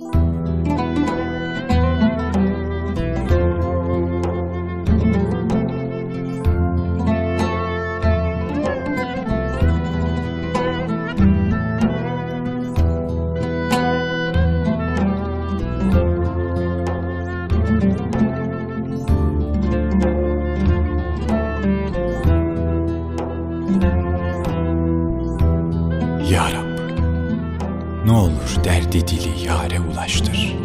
Ya Rab, ne olur derdi dili yare ulaştır.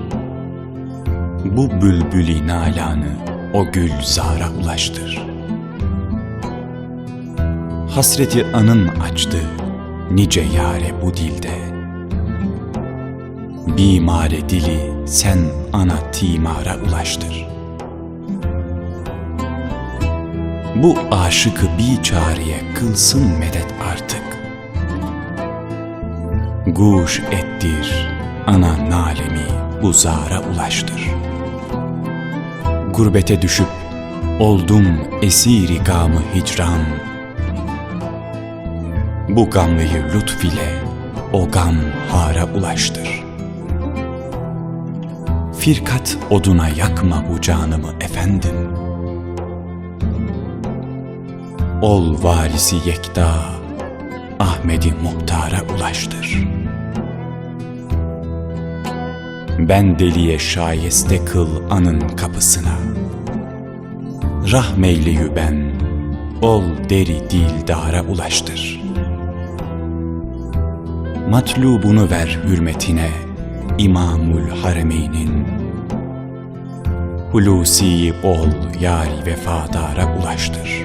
Bu bülbüli nalanı o gülzara ulaştır. Hasreti anın açtı nice yare bu dilde. Bimare dili sen ana timara ulaştır. Bu aşıkı bir çağrıya kılsın medet artık. Guş ettir ana nalemi bu zara ulaştır. Gurbete düşüp oldum esiri gamı hicran. Bu gamlıyı lütf ile o gam hara ulaştır. Firkat oduna yakma bu canımı efendim. Ol varisi yekta, Ahmet'i muhtara ulaştır. Ben deliye şayeste kıl anın kapısına. Rahmeyleyü ben, ol deri dildara ulaştır. Matlubunu ver hürmetine, İmamul Haremeynin. Hulusiyi ol yari vefadara ulaştır.''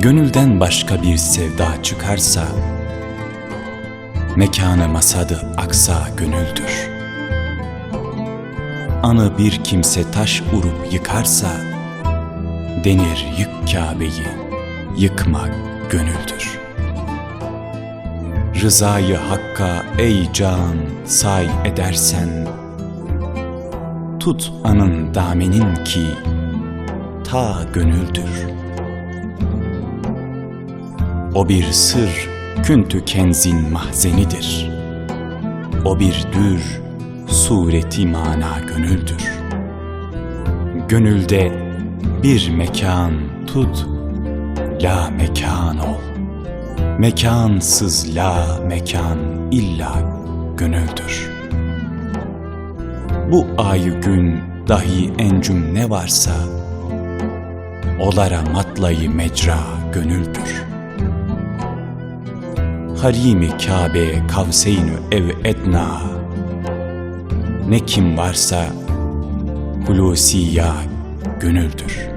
Gönülden başka bir sevda çıkarsa, Mekanı masadı aksa gönüldür. Anı bir kimse taş urup yıkarsa, Denir yık Kabe'yi, yıkmak gönüldür. Rızayı Hakk'a ey can say edersen, Tut anın damenin ki, ta gönüldür.'' O bir sır, küntü kenzin mahzenidir. O bir dür, sureti mana gönüldür. Gönülde bir mekan tut, la mekan ol. Mekansız la mekan illa gönüldür. Bu ayı gün dahi encüm ne varsa, olara matlayı mecra gönüldür.'' Harimi Kabe kavseynü ev etna Ne kim varsa Hulusiya gönüldür.''